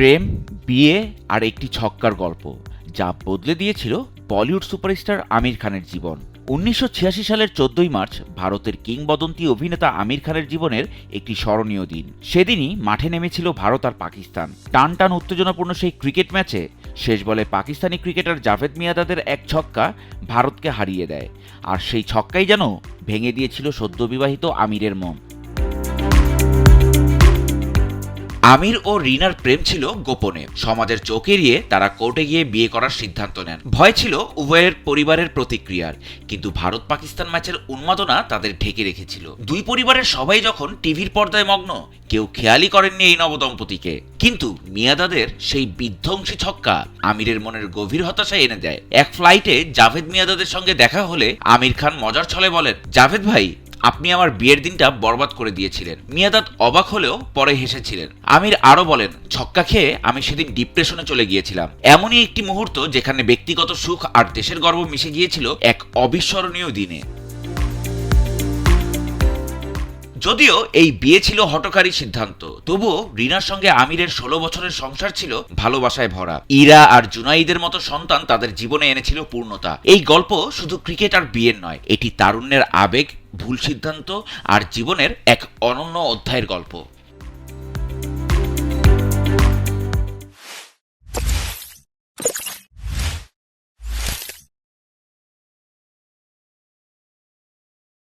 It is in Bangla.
প্রেম, বিয়ে আর একটি ছক্কার গল্প, যা বদলে দিয়েছিল বলিউড সুপারস্টার আমির খানের জীবন। উনিশশো ছিয়াশি সালের চোদ্দই মার্চ ভারতের কিংবদন্তি অভিনেতা আমির খানের জীবনের একটি স্মরণীয় দিন। সেদিনই মাঠে নেমেছিল ভারত আর পাকিস্তান। টান টান উত্তেজনাপূর্ণ সেই ক্রিকেট ম্যাচে শেষ বলে পাকিস্তানি ক্রিকেটার জাভেদ মিয়াদাদের এক ছক্কা ভারতকে হারিয়ে দেয়। আর সেই ছক্কাই যেন ভেঙে দিয়েছিল সদ্যবিবাহিত আমিরের মন। আমির ও রিনার প্রেম ছিল গোপনে। সমাজের চোখ এড়িয়ে তারা কোর্টে গিয়ে বিয়ে করার সিদ্ধান্ত নেন। ভয় ছিল উভয়ের পরিবারের প্রতিক্রিয়ার, কিন্তু ভারত পাকিস্তান ম্যাচের উন্মাদনা তাদের ঢেকে রেখেছিল। দুই পরিবারের সবাই যখন টিভির পর্দায় মগ্ন, কেউ খেয়ালই করেননি এই নবদম্পতিকে। কিন্তু মিয়াদাদের সেই বিধ্বংসী ছক্কা আমিরের মনের গভীর হতাশা এনে দেয়। এক ফ্লাইটে জাভেদ মিয়াদাদের সঙ্গে দেখা হলে আমির খান মজার ছলে বলেন, জাভেদ ভাই আপনি আমার বিয়ের দিনটা বরবাদ করে দিয়েছিলেন। মিয়াদাত অবাক হলেও পরে হেসেছিলেন। আমির আরও বলেন, ছক্কা খেয়ে আমি সেদিন ডিপ্রেশনে চলে গিয়েছিলাম। এমনই একটি মুহূর্ত যেখানে ব্যক্তিগত সুখ আর দেশের গর্ব মিশে গিয়েছিল এক অবিস্মরণীয় দিনে। যদিও এই বিয়ে ছিল হটকারী সিদ্ধান্ত, তবুও রিনার সঙ্গে আমিরের ষোলো বছরের সংসার ছিল ভালোবাসায় ভরা। ইরা আর জুনাইদের মতো সন্তান তাদের জীবনে এনেছিল পূর্ণতা। এই গল্প শুধু ক্রিকেট আর বিয়ের নয়, এটি তারুণ্যের আবেগ, ভুল সিদ্ধান্ত আর জীবনের এক অনন্য অধ্যায়ের গল্প।